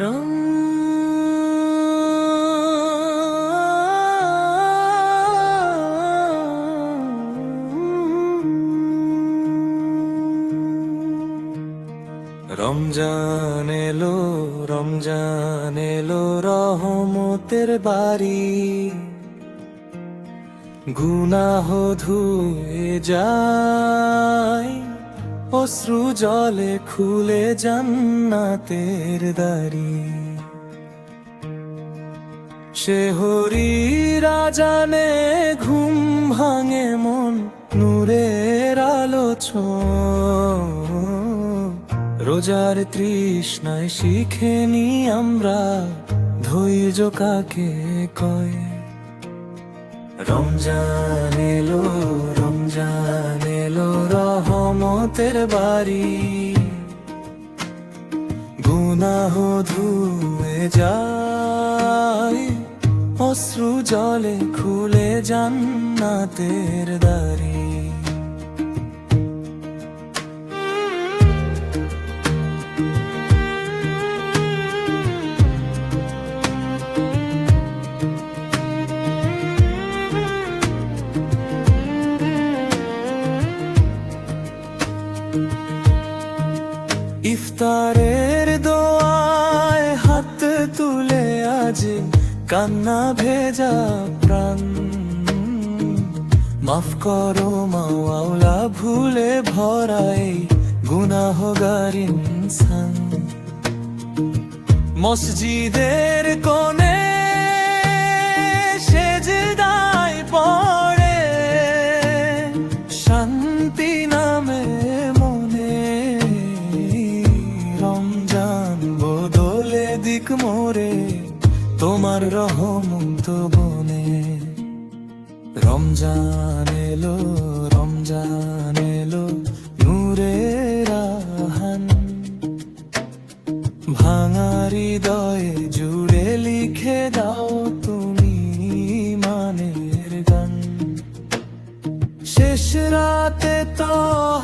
রমজান এলো রমজান এলো রহমতের বাড়ি। গুনাহ ধুয়ে যায়। অশ্রু জলে খুলে জান্নাতের দাড়ি। সে হরি রাজানে ঘুম ভাঙে মন, নূরের আলোচন রোজার তৃষ্ণায় শিখেনি আমরা, ধৈর্য কাকে কয়? রমজান এলো রহমতের বাড়ি। গুনাহ ধুয়ে যায় অশ্রু জলে খুলে জান্নাতের দারি ইফতারের দোয়ায় হাত তুলে আজ কান্না ভেজা প্রাণ। মাফ করো মাওলা ভুলে ভরাই গুনা গুনাহগার ইনসান। মসজিদের কোণে মোরে তোমার রহমত বনে। রমজান এলো রমজান এলো, নূরের আহান। ভাঙা হৃদয়ে জুড়ে লিখে দাও তুমি মানের গান। শেষ রাতে তো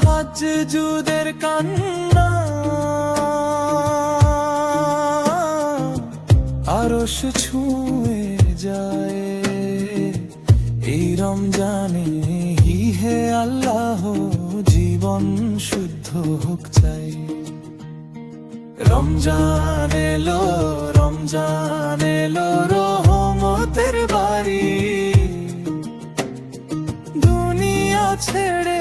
হাজ জুদের কান্না আরশ ছুঁয়ে যায়। এই রমজানে হি আল্লাহ, জীবন শুদ্ধ হোক চাই। রমজান এলো রমজান এলো, রহমতের বাড়ি। দুনিয়া ছেড়ে